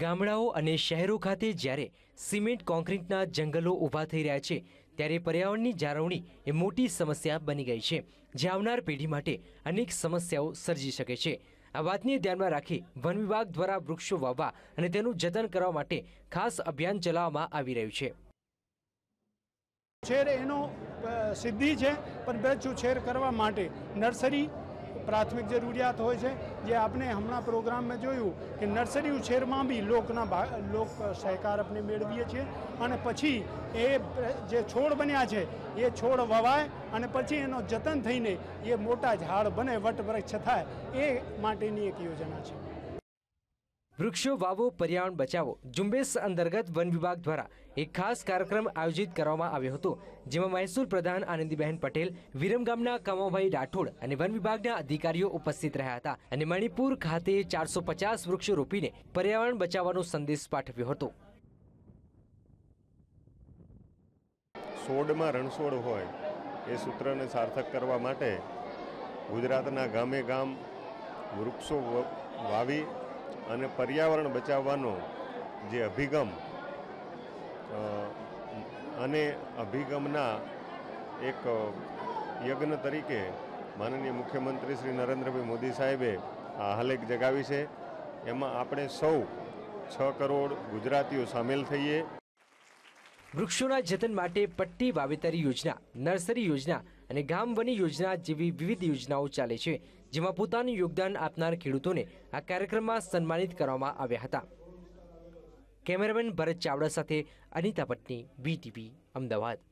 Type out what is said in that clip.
ગામડાઓ અને શહેરો ખાતે જ્યારે સિમેન્ટ કોન્ક્રીટના જંગલો ઊભા થઈ રહ્યા છે, ત્યારે પર્યાવરણની જાળવણી એ મોટી સમસ્યા બની ગઈ છે, જે આવનાર પેઢી માટે અનેક સમસ્યાઓ સર્જી શકે છે. આ વાતને ધ્યાનમાં રાખી વન વિભાગ દ્વારા વૃક્ષો વાવવા અને તેનું જતન કરવા માટે ખાસ અભિયાન ચલાવવામાં આવી રહ્યું છે. છેર એનો સિદ્ધિ છે, પણ બેચ છેર કરવા માટે નર્સરી પ્રાથમિક જરૂરિયાત હોય છે. જે આપણે હમણાં પ્રોગ્રામમાં જોયું કે નર્સરી ઉછેરમાં બી લોકના લોક સહકાર આપણે મેળવીએ છીએ. અને પછી એ જે છોડ બન્યા છે, એ છોડ વવાય અને પછી એનો જતન થઈને એ મોટા ઝાડ બને, વટવૃક્ષ થાય, એ માટેની એક યોજના છે. વૃક્ષો, વાવો, પર્યાવરણ બચાવો ઝુંબેશ અંતર્ગત વન વિભાગ દ્વારા એક ખાસ કાર્યક્રમ આયોજિત કરવામાં આવ્યો હતો, જેમાં મહેસૂલ પ્રધાન આનંદીબહેન પટેલ વિરમગામના કમાભાઈ રાઠોડ અને વન વિભાગના અધિકારીઓ ઉપસ્થિત રહ્યા હતા અને મણિપુર ખાતે ચારસો પચાસ વૃક્ષો રોપીને પર્યાવરણ બચાવવાનો સંદેશ પાઠવ્યો હતો. સોડમાં રણછોડ હોય એ સૂત્રને સાર્થક કરવા માટે ગુજરાતના ગામે ગામ વૃક્ષો વાવી અને પર્યાવરણ બચાવવાનો જે અભિગમ અને અભિગમના એક યજ્ઞ તરીકે માનનીય મુખ્યમંત્રી શ્રી નરેન્દ્રભાઈ મોદી સાહેબે આ હાલેક જગાવી છે. એમાં આપણે સૌ છ કરોડ ગુજરાતીઓ સામેલ થઈએ. વૃક્ષોના જતન માટે પટ્ટી વાવેતર યોજના, નર્સરી યોજના અને ગામ વની યોજના જેવી વિવિધ યોજનાઓ ચાલે છે, જેમાં પોતાનું યોગદાન આપનાર ખેડૂતોને આ કાર્યક્રમમાં સન્માનિત કરવામાં આવ્યા હતા. કેમેરામેન ભરત ચાવડા સાથે અનિતા પટની બીટીવી અમદાવાદ.